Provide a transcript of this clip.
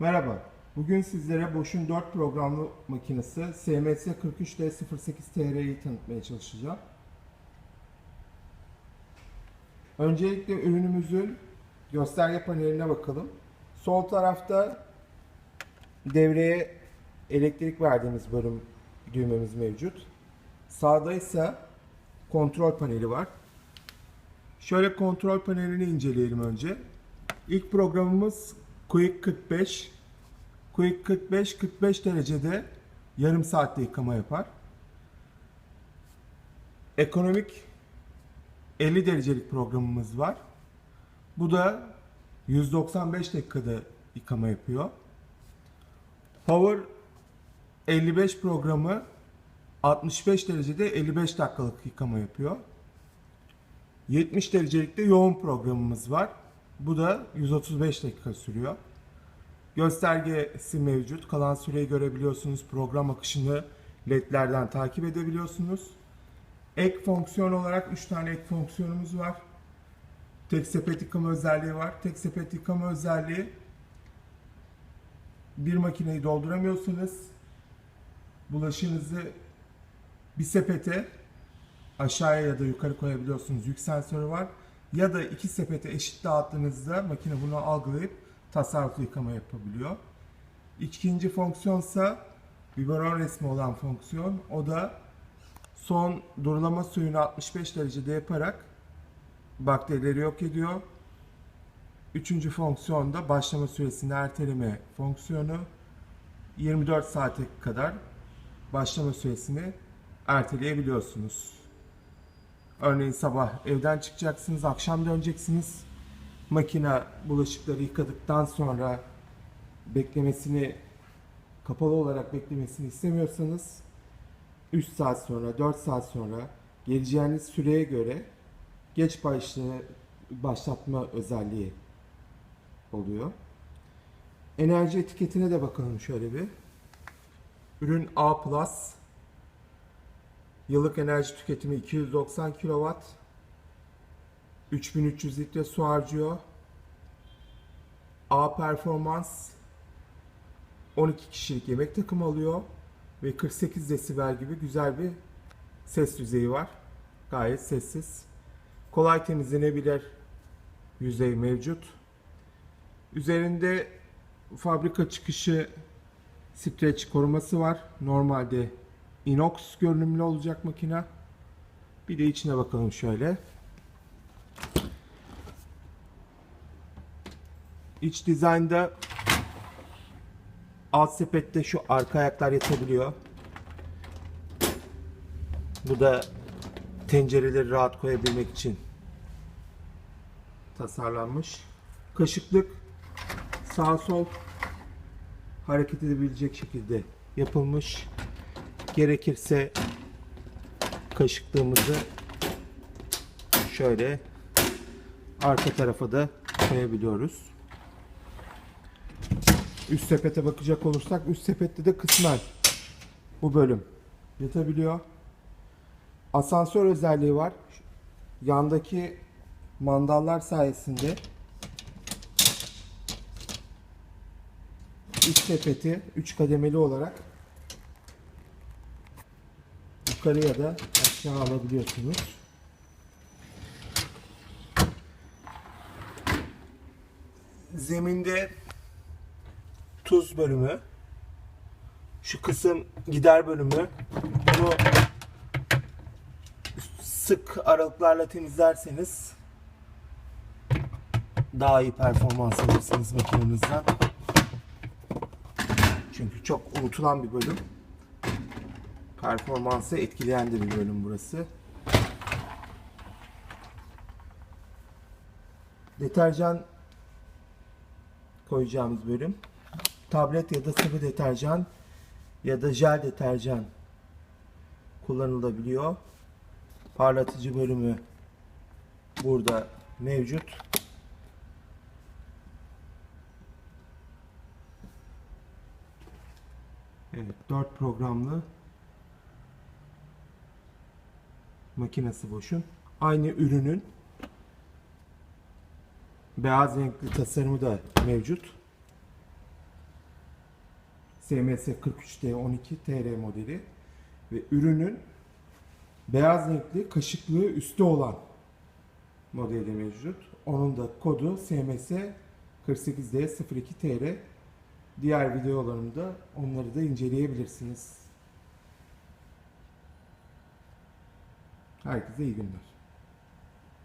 Merhaba. Bugün sizlere Bosch'un 4 programlı makinesi SMS 43D08TR'yi tanıtmaya çalışacağım. Öncelikle ürünümüzün gösterge paneline bakalım. Sol tarafta devreye elektrik verdiğimiz bölüm düğmemiz mevcut. Sağda ise kontrol paneli var. Şöyle kontrol panelini inceleyelim önce. İlk programımız Quick 45. Quick 45 45 derecede yarım saatte yıkama yapar. Ekonomik 50 derecelik programımız var. Bu da 195 dakikada yıkama yapıyor. Power 55 programı 65 derecede 55 dakikalık yıkama yapıyor. 70 derecelikte yoğun programımız var. Bu da 135 dakika sürüyor. Göstergesi mevcut. Kalan süreyi görebiliyorsunuz. Program akışını ledlerden takip edebiliyorsunuz. Ek fonksiyon olarak 3 tane ek fonksiyonumuz var. Tek sepet yıkama özelliği var. Tek sepet yıkama özelliği bir makineyi dolduramıyorsunuz. Bulaşığınızı bir sepete aşağıya ya da yukarı koyabiliyorsunuz. Yük sensörü var. Ya da iki sepete eşit dağıttığınızda makine bunu algılayıp tasarruflu yıkama yapabiliyor. İkinci fonksiyonsa biberon resmi olan fonksiyon. O da son durulama suyunu 65 derecede yaparak bakterileri yok ediyor. Üçüncü fonksiyon da başlama süresini erteleme fonksiyonu. 24 saate kadar başlama süresini erteleyebiliyorsunuz. Örneğin sabah evden çıkacaksınız, akşam döneceksiniz. Makine bulaşıkları yıkadıktan sonra beklemesini kapalı olarak beklemesini istemiyorsanız 3 saat sonra, 4 saat sonra geleceğiniz süreye göre geç başlı, başlatma özelliği oluyor. Enerji etiketine de bakalım şöyle bir. Ürün A+, Yıllık enerji tüketimi 290 kW. 3300 litre su harcıyor. A performans 12 kişilik yemek takımı alıyor ve 48 desibel gibi güzel bir ses düzeyi var. Gayet sessiz. Kolay temizlenebilir yüzey mevcut. Üzerinde fabrika çıkışı streç koruması var. Normalde inox görünümlü olacak makine. Bir de içine bakalım şöyle. İç dizaynda alt sepette şu arka ayaklar yatabiliyor. Bu da tencereleri rahat koyabilmek için tasarlanmış. Kaşıklık sağ sol hareket edebilecek şekilde yapılmış. Gerekirse kaşıklığımızı şöyle arka tarafa da koyabiliyoruz. Üst sepete bakacak olursak üst sepette de kısmen bu bölüm yatabiliyor. Asansör özelliği var. Yandaki mandallar sayesinde üst sepeti 3 kademeli olarak yukarı ya da aşağı alabiliyorsunuz. Zeminde tuz bölümü, şu kısım gider bölümü. Bunu sık aralıklarla temizlerseniz daha iyi performans alırsınız makinenizden. Çünkü çok unutulan bir bölüm performansı etkileyen de bir bölüm burası. Deterjan koyacağımız bölüm. Tablet ya da sıvı deterjan ya da jel deterjan kullanılabiliyor. Parlatıcı bölümü burada mevcut. Evet, 4 programlı makinesi boşun. Aynı ürünün beyaz renkli tasarımı da mevcut. SMS 43D12 TR modeli ve ürünün beyaz renkli kaşıklığı üstü olan modeli mevcut. Onun da kodu SMS 48D02 TR. Diğer videolarımda onları da inceleyebilirsiniz. Herkese iyi günler.